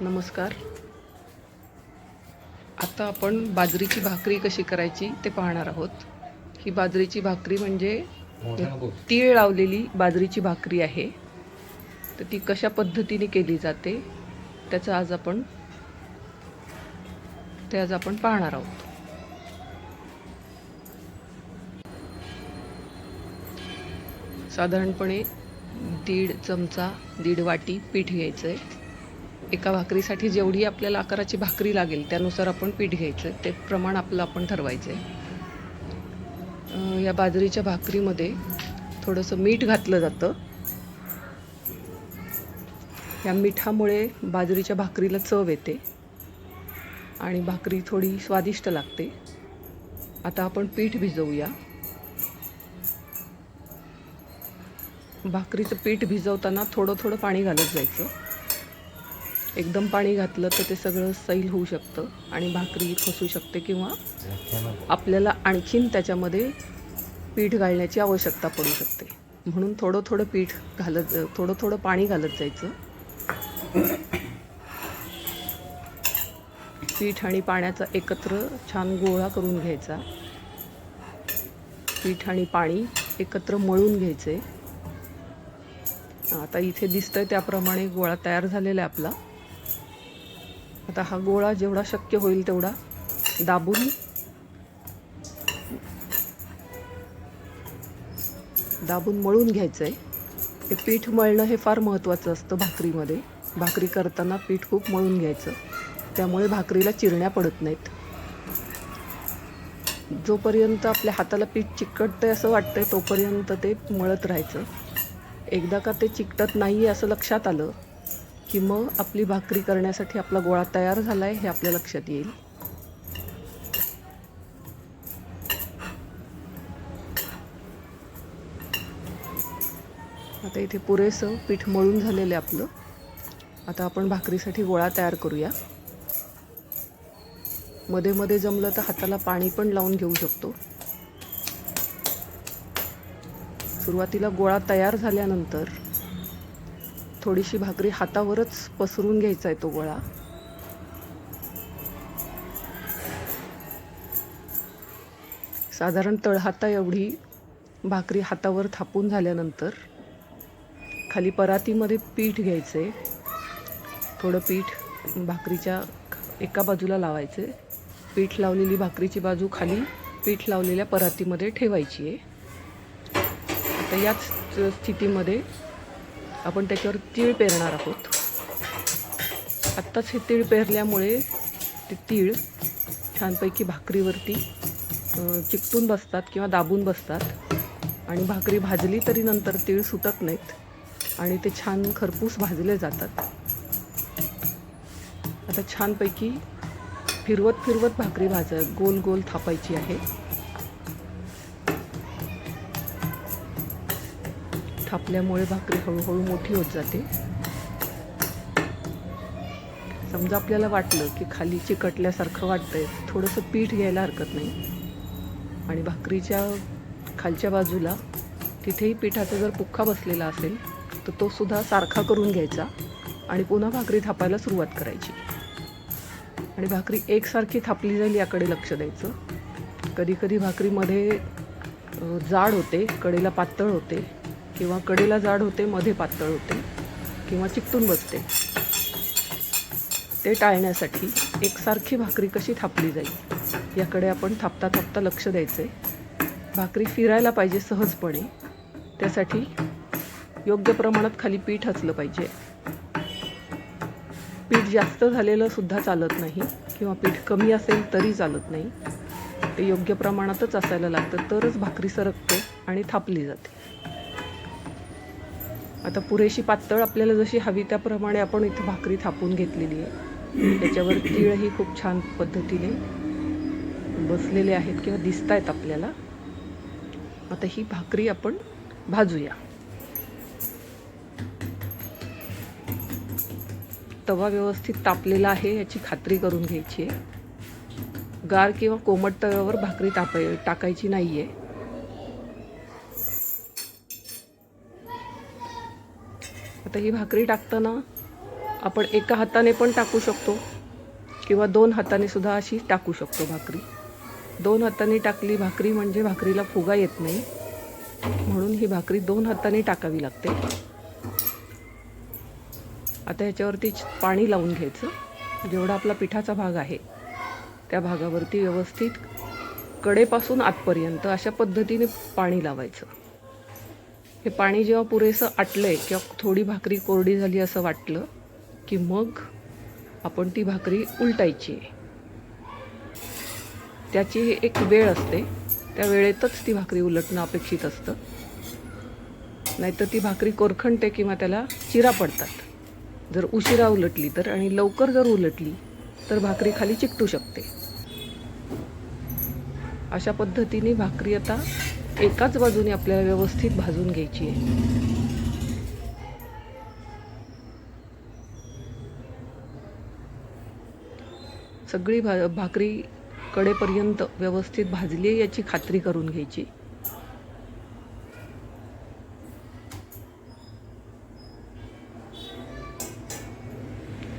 नमस्कार. आता आपण बाजरीची भाकरी कशी करायची ते पाहणार आहोत. ही बाजरीची भाकरी म्हणजे तीळ लावलेली बाजरीची भाकरी आहे. तर ती कशा पद्धतीने केली जाते त्याचं आज आपण ते आज आपण पाहणार आहोत. साधारणपणे दीड चमचा दीड वाटी पीठ घ्यायचं आहे एका भाकरीसाठी जेवढी आपल्याला आकाराची भाकरी लागेल त्यानुसार आपण पीठ घ्यायचं. ते प्रमाण आपलं आपण ठरवायचं आहे या बाजरीच्या भाकरीमध्ये थोडंसं मीठ घातलं जातं. या मिठामुळे बाजरीच्या भाकरीला चव येते आणि भाकरी थोडी स्वादिष्ट लागते. आता आपण पीठ भिजवूया. भाकरीचं पीठ भिजवताना थोडं थोडं पाणी घालत जायचं. एकदम पाणी घातलं तर ते सगळं सैल होऊ शकतं आणि भाकरी फसू शकते किंवा आपल्याला आणखीन त्याच्यामध्ये पीठ घालण्याची आवश्यकता पडू शकते. म्हणून थोडं थोडं पीठ घालत थोडं थोडं पाणी घालत जायचं. पीठ आणि पाण्याचा एकत्र छान गोळा करून घ्यायचा. पीठ आणि पाणी एकत्र मळून घ्यायचे. आता इथे दिसतंय त्याप्रमाणे गोळा तयार झालेला आहे आपला. आता हा गोळा जेवढा शक्य होईल तेवढा दाबून दाबून मळून घ्यायचं आहे हे पीठ मळणं हे फार महत्त्वाचं असतं भाकरीमध्ये. भाकरी करताना पीठ खूप मळून घ्यायचं. त्यामुळे भाकरीला चिरण्या पडत नाहीत. जोपर्यंत आपल्या हाताला पीठ चिकटतंय असं वाटतंय तोपर्यंत ते मळत राहायचं. एकदा का ते चिकटत नाही असं लक्षात आलं की मग आपली भाकरी करण्यासाठी आपला गोळा तयार झाला आहे हे आपल्या लक्षात येईल. आता इथे पुरेसं पीठ मळून झालेलं आहे आपलं. आता आपण भाकरीसाठी गोळा तयार करूया. मध्ये मध्ये जमलं तर हाताला पाणी पण लावून घेऊ शकतो. सुरुवातीला गोळा तयार झाल्यानंतर थोडीशी भाकरी हातावरच पसरून घ्यायचा आहे तो गोळा. साधारण तळहाता एवढी भाकरी हातावर थापून झाल्यानंतर खाली परातीमध्ये पीठ घ्यायचे. थोडं पीठ भाकरीच्या एका बाजूला लावायचे. पीठ लावलेली भाकरीची बाजू खाली पीठ लावलेल्या परातीमध्ये ठेवायची आहे. आता याच स्थितीमध्ये आपण त्याच्यावर तीळ पेरणार आहोत. आत्ताच हे तीळ पेरल्यामुळे ते तीळ छानपैकी भाकरीवरती चिकटून बसतात किंवा दाबून बसतात. आणि भाकरी भाजली तरी नंतर तीळ सुटत नाहीत. आणि ते छान खरपूस भाजले जातात. आता छानपैकी फिरवत फिरवत भाकरी भाज गोल गोल थापायची आहे. थापल्यामुळे भाकरी हळूहळू मोठी होत जाते. समजा आपल्याला वाटलं की खाली चिकटल्यासारखं वाटतंय थोडंसं पीठ घ्यायला हरकत नाही. आणि भाकरीच्या खालच्या बाजूला तिथेही पिठाचा जर पुख्खा बसलेला असेल तर तो सुद्धा सारखा करून घ्यायचा आणि पुन्हा भाकरी थापायला सुरुवात करायची. आणि भाकरी एकसारखी थापली जाईल याकडे लक्ष द्यायचं. कधी कधी भाकरीमध्ये जाड होते कडेला पातळ होते किंवा कडेला जाड होते मध्ये पातळ होते किंवा चिकटून बसते. ते टाळण्यासाठी एकसारखी भाकरी कशी थापली जाईल याकडे आपण थापता थापता लक्ष द्यायचं आहे भाकरी फिरायला पाहिजे सहजपणे त्यासाठी योग्य प्रमाणात खाली पीठ असलं पाहिजे. पीठ जास्त झालेलं सुद्धा चालत नाही किंवा पीठ कमी असेल तरी चालत नाही. ते योग्य प्रमाणातच असायला लागतं तरच भाकरी सरकते आणि थापली जाते. आता पुरेशी पातळ आपल्याला जशी हवी त्याप्रमाणे आपण इथं भाकरी थापून घेतलेली आहे. त्याच्यावर तीळही खूप छान पद्धतीने बसलेले आहेत किंवा दिसत आहेत आपल्याला. आता ही भाकरी आपण भाजूया. तवा व्यवस्थित तापलेला आहे याची खात्री करून घ्यायची आहे. गार किंवा कोमट तव्यावर भाकरी तापाय टाकायची नाही आहे आता ही भाकरी टाकताना आपण एका हाताने पण टाकू शकतो किंवा दोन हाताने सुद्धा अशी टाकू शकतो भाकरी. दोन हाताने टाकली भाकरी म्हणजे भाकरीला फुगा येत नाही. म्हणून ही भाकरी दोन हाताने टाकावी लागते. आता ह्याच्यावरती पाणी लावून घ्यायचं. जेवढा आपला पिठाचा भाग आहे त्या भागावरती व्यवस्थित कडेपासून आतपर्यंत अशा पद्धतीने पाणी लावायचं. हे पाणी जेव्हा पुरेसं आटलं आहे किंवा थोडी भाकरी कोरडी झाली असं वाटलं की मग आपण ती भाकरी उलटायची. आहे त्याची एक वेळ असते. त्या वेळेतच ती भाकरी उलटणं अपेक्षित असतं. नाहीतर ती भाकरी कोरखंडते किंवा त्याला चिरा पडतात. जर उशिरा उलटली तर आणि लवकर जर उलटली तर भाकरी खाली चिकटू शकते. अशा पद्धतीने भाकरी आता एकाच बाजूने आपल्याला व्यवस्थित भाजून घ्यायची आहे. सगळी भा भाकरी कडेपर्यंत व्यवस्थित भाजली आहे याची खात्री करून घ्यायची.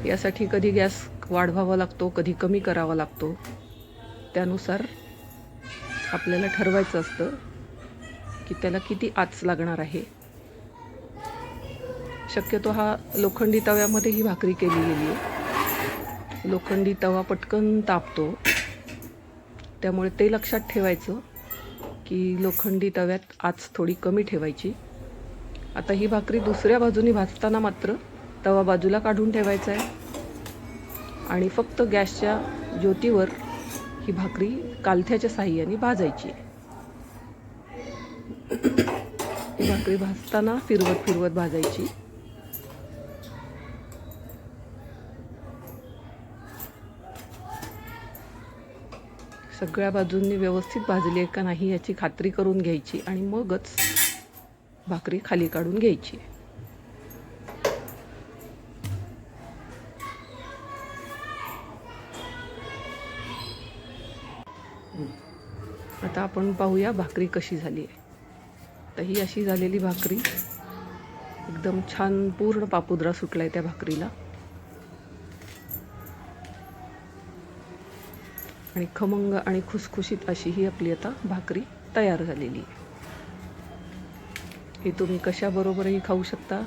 यासाठी कधी गॅस वाढवावा लागतो कधी कमी करावा लागतो त्यानुसार आपल्याला ठरवायचं असतं. की त्याला किती आच लागणार आहे. शक्यतो हा लोखंडी तव्यामध्ये ही भाकरी केली गेली आहे. लोखंडी तवा पटकन तापतो. त्यामुळे ते लक्षात ठेवायचं की लोखंडी तव्यात आच थोडी कमी ठेवायची. आता ही भाकरी दुसऱ्या बाजूनी भाजताना मात्र तवा बाजूला काढून ठेवायचा आहे. आणि फक्त गॅसच्या ज्योतीवर ही भाकरी कालथ्याच्या साह्याने भाजायची आहे. भाकरी भाजताना फिरवत फिरवत भाजायची. सगळ्या बाजूंनी व्यवस्थित भाजली आहे का नाही याची खात्री करून घ्यायची आणि मगच भाकरी खाली काढून घ्यायची. आता आपण पाहूया भाकरी कशी झाली आहे. तर ही अशी झालेली भाकरी. एकदम छान पूर्ण पापुद्रा सुटलाय त्या भाकरीला. आणि खमंग आणि खुसखुशीत अशी ही आपली आता भाकरी तयार झालेली आहे. ही तुम्ही कशाबरोबरही खाऊ शकता.